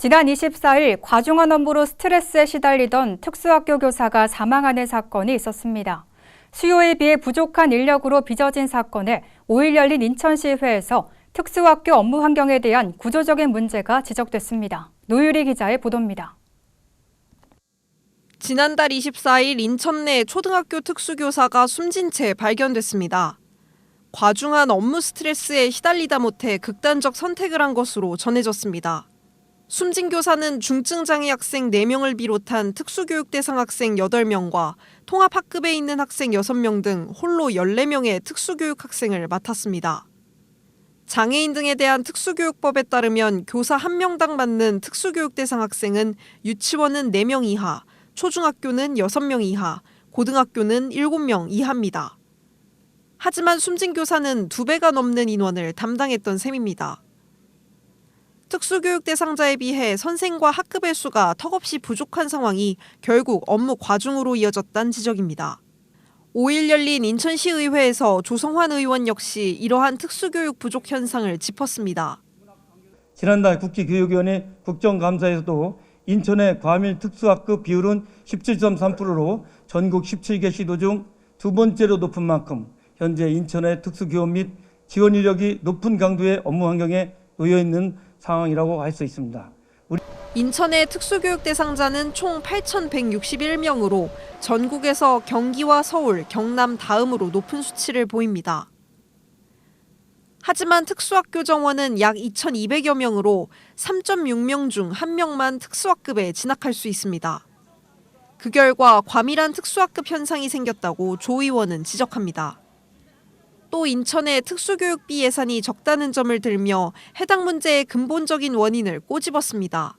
지난 24일 과중한 업무로 스트레스에 시달리던 특수학교 교사가 사망하는 사건이 있었습니다. 수요에 비해 부족한 인력으로 빚어진 사건에 5일 열린 인천시회에서 특수학교 업무 환경에 대한 구조적인 문제가 지적됐습니다. 노유리 기자의 보도입니다. 지난달 24일 인천 내 초등학교 특수교사가 숨진 채 발견됐습니다. 과중한 업무 스트레스에 시달리다 못해 극단적 선택을 한 것으로 전해졌습니다. 숨진 교사는 중증장애 학생 4명을 비롯한 특수교육 대상 학생 8명과 통합학급에 있는 학생 6명 등 홀로 14명의 특수교육 학생을 맡았습니다. 장애인 등에 대한 특수교육법에 따르면 교사 1명당 맞는 특수교육 대상 학생은 유치원은 4명 이하, 초중학교는 6명 이하, 고등학교는 7명 이하입니다. 하지만 숨진 교사는 두 배가 넘는 인원을 담당했던 셈입니다. 특수교육 대상자에 비해 선생과 학급의 수가 턱없이 부족한 상황이 결국 업무 과중으로 이어졌다는 지적입니다. 5일 열린 인천시의회에서 조성환 의원 역시 이러한 특수교육 부족 현상을 짚었습니다. 지난달 국회교육위원회 국정감사에서도 인천의 과밀 특수학급 비율은 17.3%로 전국 17개 시도 중 두 번째로 높은 만큼 현재 인천의 특수교원 및 지원 인력이 높은 강도의 업무 환경에 놓여 있는 상황이라고 할 수 있습니다. 인천의 특수교육 대상자는 총 8,161명으로 전국에서 경기와 서울, 경남 다음으로 높은 수치를 보입니다. 하지만 특수학교 정원은 약 2,200여 명으로 3.6명 중 1명만 특수학급에 진학할 수 있습니다. 그 결과 과밀한 특수학급 현상이 생겼다고 조 의원은 지적합니다. 또 인천의 특수교육비 예산이 적다는 점을 들며 해당 문제의 근본적인 원인을 꼬집었습니다.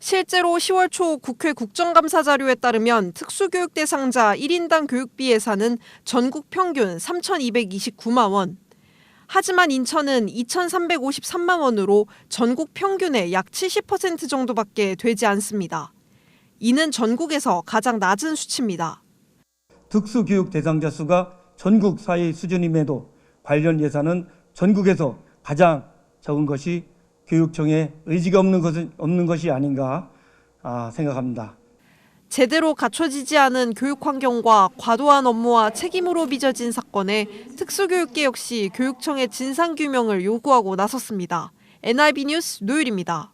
실제로 10월 초 국회 국정감사 자료에 따르면 특수교육 대상자 1인당 교육비 예산은 전국 평균 3,229만 원. 하지만 인천은 2,353만 원으로 전국 평균의 약 70% 정도밖에 되지 않습니다. 이는 전국에서 가장 낮은 수치입니다. 특수교육 대상자 수가 전국 사회 수준임에도 관련 예산은 전국에서 가장 적은 것이 교육청의 의지가 없는 것은 없는 것이 아닌가 아, 생각합니다. 제대로 갖춰지지 않은 교육 환경과 과도한 업무와 책임으로 빚어진 사건에 특수교육계 역시 교육청의 진상 규명을 요구하고 나섰습니다. NIB 뉴스 노율입니다.